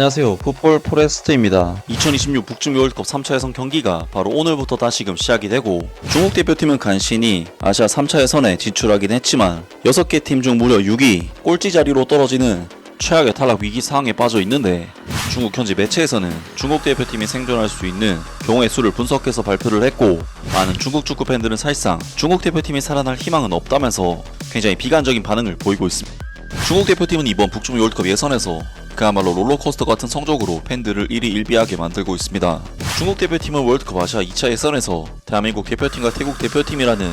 안녕하세요. 풋볼 포레스트입니다. 2026 북중미 월드컵 3차 예선 경기가 바로 오늘부터 다시금 시작이 되고 중국 대표팀은 간신히 아시아 3차 예선에 진출하긴 했지만 6개 팀 중 무려 6위 꼴찌 자리로 떨어지는 최악의 탈락 위기 상황에 빠져 있는데 중국 현지 매체에서는 중국 대표팀이 생존할 수 있는 경우의 수를 분석해서 발표를 했고 많은 중국 축구 팬들은 사실상 중국 대표팀이 살아날 희망은 없다면서 굉장히 비관적인 반응을 보이고 있습니다. 중국 대표팀은 이번 북중미 월드컵 예선에서 그야말로 롤러코스터 같은 성적으로 팬들을 일희일비하게 만들고 있습니다. 중국 대표팀은 월드컵 아시아 2차 예선에서 대한민국 대표팀과 태국 대표팀이라는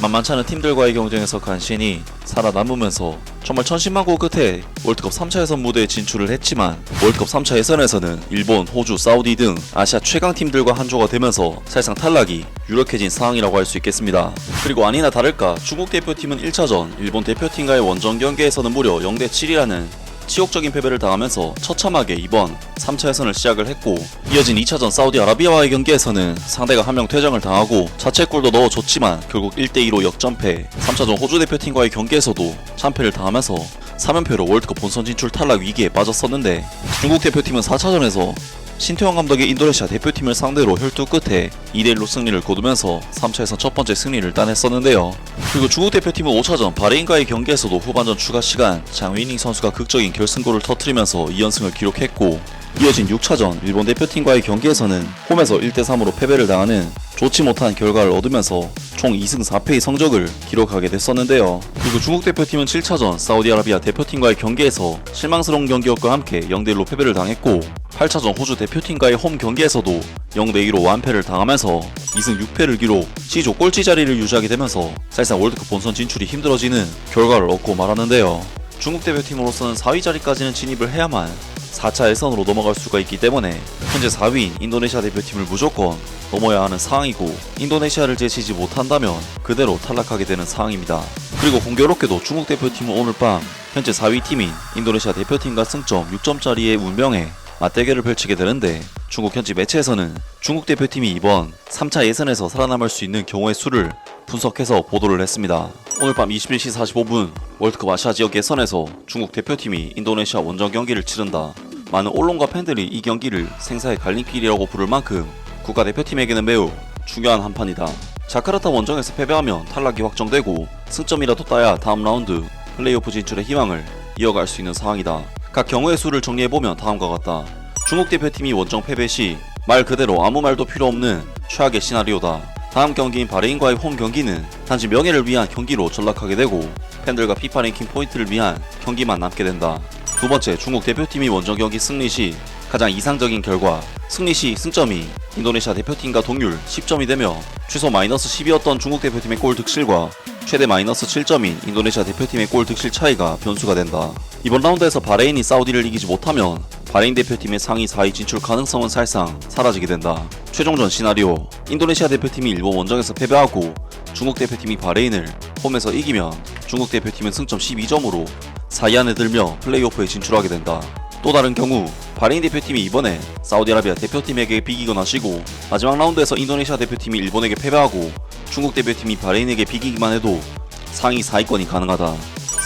만만치 않은 팀들과의 경쟁에서 간신히 살아남으면서 정말 천신만고 끝에 월드컵 3차 예선 무대에 진출을 했지만 월드컵 3차 예선에서는 일본, 호주, 사우디 등 아시아 최강 팀들과 한조가 되면서 사실상 탈락이 유력해진 상황이라고 할 수 있겠습니다. 그리고 아니나 다를까 중국 대표팀은 1차전 일본 대표팀과의 원정 경기에서는 무려 0대 7이라는 치욕적인 패배를 당하면서 처참하게 이번 3차 예선을 시작을 했고 이어진 2차전 사우디아라비아와의 경기에서는 상대가 한 명 퇴장을 당하고 자책골도 넣어줬지만 결국 1대2로 역전패. 3차전 호주 대표팀과의 경기에서도 참패를 당하면서 3연패로 월드컵 본선 진출 탈락 위기에 빠졌었는데 중국 대표팀은 4차전에서 신태용 감독의 인도네시아 대표팀을 상대로 혈투 끝에 2대1로 승리를 거두면서 3차에서 첫 번째 승리를 따냈었는데요. 그리고 중국 대표팀은 5차전 바레인과의 경기에서도 후반전 추가 시간 장위닝 선수가 극적인 결승골을 터뜨리면서 2연승을 기록했고 이어진 6차전 일본 대표팀과의 경기에서는 홈에서 1대3으로 패배를 당하는 좋지 못한 결과를 얻으면서 총 2승 4패의 성적을 기록하게 됐었는데요. 그리고 중국 대표팀은 7차전 사우디아라비아 대표팀과의 경기에서 실망스러운 경기력과 함께 0대1로 패배를 당했고 8차전 호주 대표팀과의 홈 경기에서도 0대2로 완패를 당하면서 2승 6패를 기록 C조 꼴찌 자리를 유지하게 되면서 사실상 월드컵 본선 진출이 힘들어지는 결과를 얻고 말하는데요. 중국 대표팀으로서는 4위 자리까지는 진입을 해야만 4차 예선으로 넘어갈 수가 있기 때문에 현재 4위인 인도네시아 대표팀을 무조건 넘어야 하는 상황이고 인도네시아를 제치지 못한다면 그대로 탈락하게 되는 상황입니다. 그리고 공교롭게도 중국 대표팀은 오늘 밤 현재 4위 팀인 인도네시아 대표팀과 승점 6점짜리의 운명에 맞대결을 펼치게 되는데 중국 현지 매체에서는 중국 대표팀이 이번 3차 예선에서 살아남을 수 있는 경우의 수를 분석해서 보도를 했습니다. 오늘 밤 21시 45분 월드컵 아시아 지역 예선에서 중국 대표팀이 인도네시아 원정 경기를 치른다. 많은 언론과 팬들이 이 경기를 생사의 갈림길이라고 부를 만큼 국가대표팀에게는 매우 중요한 한판이다. 자카르타 원정에서 패배하면 탈락이 확정되고 승점이라도 따야 다음 라운드 플레이오프 진출의 희망을 이어갈 수 있는 상황이다. 각 경우의 수를 정리해보면 다음과 같다. 중국 대표팀이 원정 패배 시 말 그대로 아무 말도 필요 없는 최악의 시나리오다. 다음 경기인 바레인과의 홈 경기는 단지 명예를 위한 경기로 전락하게 되고 팬들과 피파 랭킹 포인트를 위한 경기만 남게 된다. 두 번째, 중국 대표팀이 원정 경기 승리 시 가장 이상적인 결과 승리 시 승점이 인도네시아 대표팀과 동률 10점이 되며 최소 마이너스 10이었던 중국 대표팀의 골 득실과 최대 마이너스 7점인 인도네시아 대표팀의 골 득실 차이가 변수가 된다. 이번 라운드에서 바레인이 사우디를 이기지 못하면 바레인 대표팀의 상위 4위 진출 가능성은 사실상 사라지게 된다. 최종전 시나리오 인도네시아 대표팀이 일본 원정에서 패배하고 중국 대표팀이 바레인을 홈에서 이기면 중국 대표팀은 승점 12점으로 4위 안에 들며 플레이오프에 진출하게 된다. 또 다른 경우 바레인 대표팀이 이번에 사우디아라비아 대표팀에게 비기거나 지고 마지막 라운드에서 인도네시아 대표팀이 일본에게 패배하고 중국 대표팀이 바레인에게 비기기만 해도 상위 4위권이 가능하다.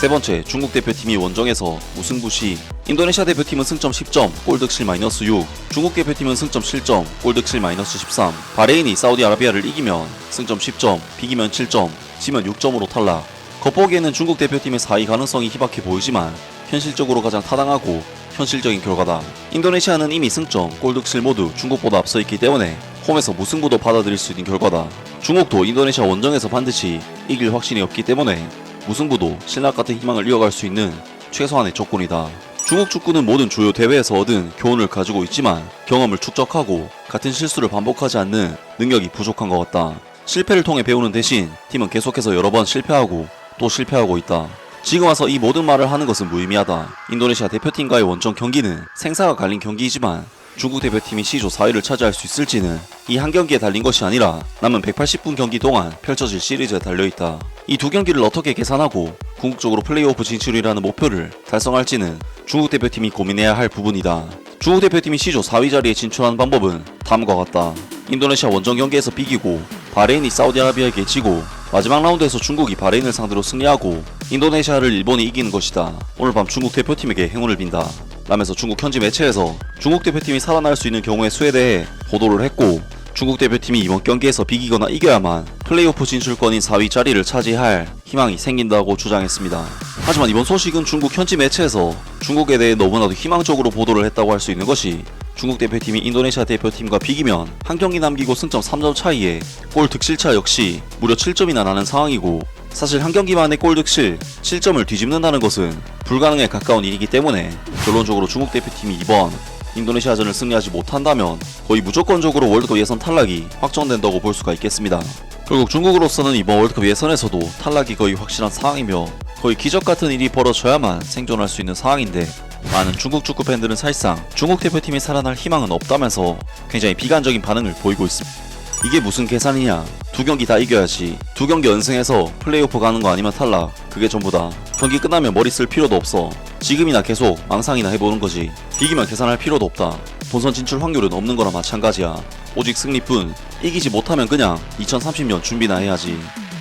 세 번째, 중국 대표팀이 원정에서 무승부 시 인도네시아 대표팀은 승점 10점, 골득실 마이너스 6, 중국 대표팀은 승점 7점, 골득실 마이너스 13, 바레인이 사우디아라비아를 이기면 승점 10점, 비기면 7점, 지면 6점으로 탈락. 겉보기에는 중국 대표팀의 4위 가능성이 희박해 보이지만 현실적으로 가장 타당하고 현실적인 결과다. 인도네시아는 이미 승점, 골득실 모두 중국보다 앞서 있기 때문에 홈에서 무승부도 받아들일 수 있는 결과다. 중국도 인도네시아 원정에서 반드시 이길 확신이 없기 때문에 무승부도 신락 같은 희망을 이어갈 수 있는 최소한의 조건이다. 중국 축구는 모든 주요 대회에서 얻은 교훈을 가지고 있지만 경험을 축적하고 같은 실수를 반복하지 않는 능력이 부족한 것 같다. 실패를 통해 배우는 대신 팀은 계속해서 여러 번 실패하고 또 실패하고 있다. 지금 와서 이 모든 말을 하는 것은 무의미하다. 인도네시아 대표팀과의 원정 경기는 생사가 갈린 경기이지만 중국 대표팀이 C조 4위를 차지할 수 있을지는 이 한 경기에 달린 것이 아니라 남은 180분 경기 동안 펼쳐질 시리즈에 달려있다. 이 두 경기를 어떻게 계산하고 궁극적으로 플레이오프 진출이라는 목표를 달성할지는 중국 대표팀이 고민해야 할 부분이다. 중국 대표팀이 C조 4위 자리에 진출하는 방법은 다음과 같다. 인도네시아 원정 경기에서 비기고 바레인이 사우디아라비아에게 지고 마지막 라운드에서 중국이 바레인을 상대로 승리하고 인도네시아를 일본이 이기는 것이다. 오늘 밤 중국 대표팀에게 행운을 빈다. 라면서 중국 현지 매체에서 중국 대표팀이 살아날 수 있는 경우의 수에 대해 보도를 했고 중국 대표팀이 이번 경기에서 비기거나 이겨야만 플레이오프 진출권인 4위 자리를 차지할 희망이 생긴다고 주장했습니다. 하지만 이번 소식은 중국 현지 매체에서 중국에 대해 너무나도 희망적으로 보도를 했다고 할 수 있는 것이 중국 대표팀이 인도네시아 대표팀과 비기면 한 경기 남기고 승점 3점 차이에 골 득실차 역시 무려 7점이나 나는 상황이고 사실 한 경기만의 골 득실 7점을 뒤집는다는 것은 불가능에 가까운 일이기 때문에 결론적으로 중국 대표팀이 이번 인도네시아전을 승리하지 못한다면 거의 무조건적으로 월드컵 예선 탈락이 확정된다고 볼 수가 있겠습니다. 결국 중국으로서는 이번 월드컵 예선에서도 탈락이 거의 확실한 상황이며 거의 기적 같은 일이 벌어져야만 생존할 수 있는 상황인데 많은 중국 축구 팬들은 사실상 중국 대표팀이 살아날 희망은 없다면서 굉장히 비관적인 반응을 보이고 있습니다. 이게 무슨 계산이냐? 두 경기 다 이겨야지. 두 경기 연승해서 플레이오프 가는 거 아니면 탈락. 그게 전부다. 경기 끝나면 머리 쓸 필요도 없어. 지금이나 계속 망상이나 해보는 거지. 이기면 계산할 필요도 없다. 본선 진출 확률은 없는 거나 마찬가지야. 오직 승리뿐. 이기지 못하면 그냥 2030년 준비나 해야지.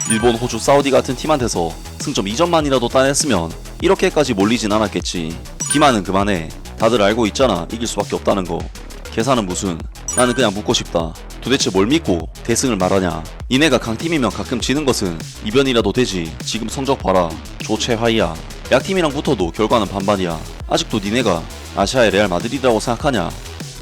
일본, 호주, 사우디 같은 팀한테서 승점 2점만이라도 따냈으면 이렇게까지 몰리진 않았겠지. 기만은 그만해. 다들 알고 있잖아. 이길 수밖에 없다는 거. 계산은 무슨? 나는 그냥 묻고 싶다. 도대체 뭘 믿고 대승을 말하냐? 니네가 강팀이면 가끔 지는 것은 이변이라도 되지. 지금 성적 봐라. 조체화이야. 약팀이랑 붙어도 결과는 반반이야. 아직도 니네가 아시아의 레알 마드리드라고 생각하냐?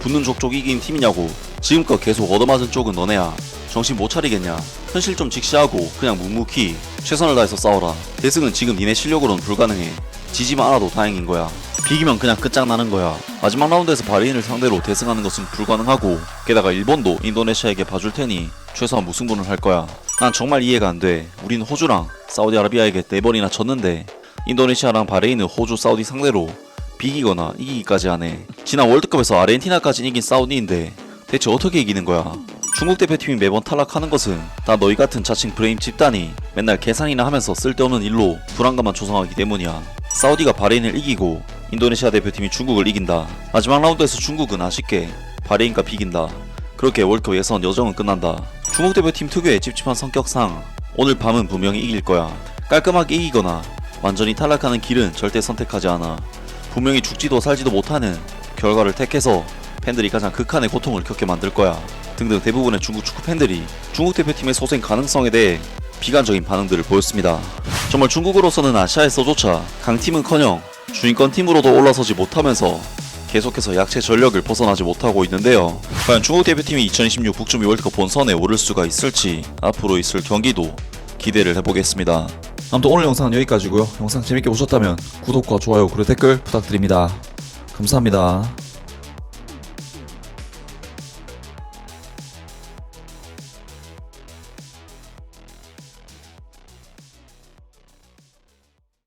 붙는 족족 이긴 팀이냐고. 지금껏 계속 얻어맞은 쪽은 너네야. 정신 못 차리겠냐? 현실 좀 직시하고 그냥 묵묵히 최선을 다해서 싸워라. 대승은 지금 니네 실력으로는 불가능해. 지지만 않아도 다행인 거야. 비기면 그냥 끝장나는 거야. 마지막 라운드에서 바레인을 상대로 대승하는 것은 불가능하고 게다가 일본도 인도네시아에게 봐줄 테니 최소한 무승부는 할 거야. 난 정말 이해가 안 돼. 우린 호주랑 사우디아라비아에게 네 번이나 졌는데 인도네시아랑 바레인은 호주, 사우디 상대로 비기거나 이기기까지 하네. 지난 월드컵에서 아르헨티나까지 이긴 사우디인데 대체 어떻게 이기는 거야? 중국 대표팀이 매번 탈락하는 것은 다 너희 같은 자칭 브레임 집단이 맨날 계산이나 하면서 쓸데없는 일로 불안감만 조성하기 때문이야. 사우디가 바레인을 이기고 인도네시아 대표팀이 중국을 이긴다. 마지막 라운드에서 중국은 아쉽게 바레인과 비긴다. 그렇게 월드컵 예선 여정은 끝난다. 중국 대표팀 특유의 찝찝한 성격상 오늘 밤은 분명히 이길 거야. 깔끔하게 이기거나 완전히 탈락하는 길은 절대 선택하지 않아. 분명히 죽지도 살지도 못하는 결과를 택해서 팬들이 가장 극한의 고통을 겪게 만들 거야. 등등 대부분의 중국 축구 팬들이 중국 대표팀의 소생 가능성에 대해 비관적인 반응들을 보였습니다. 정말 중국으로서는 아시아에서조차 강팀은커녕 주인권 팀으로도 올라서지 못하면서 계속해서 약체 전력을 벗어나지 못하고 있는데요. 과연 중국 대표팀이 2026 북중미 월드컵 본선에 오를 수가 있을지 앞으로 있을 경기도 기대를 해보겠습니다. 아무튼 오늘 영상은 여기까지고요. 영상 재밌게 보셨다면 구독과 좋아요 그리고 댓글 부탁드립니다. 감사합니다.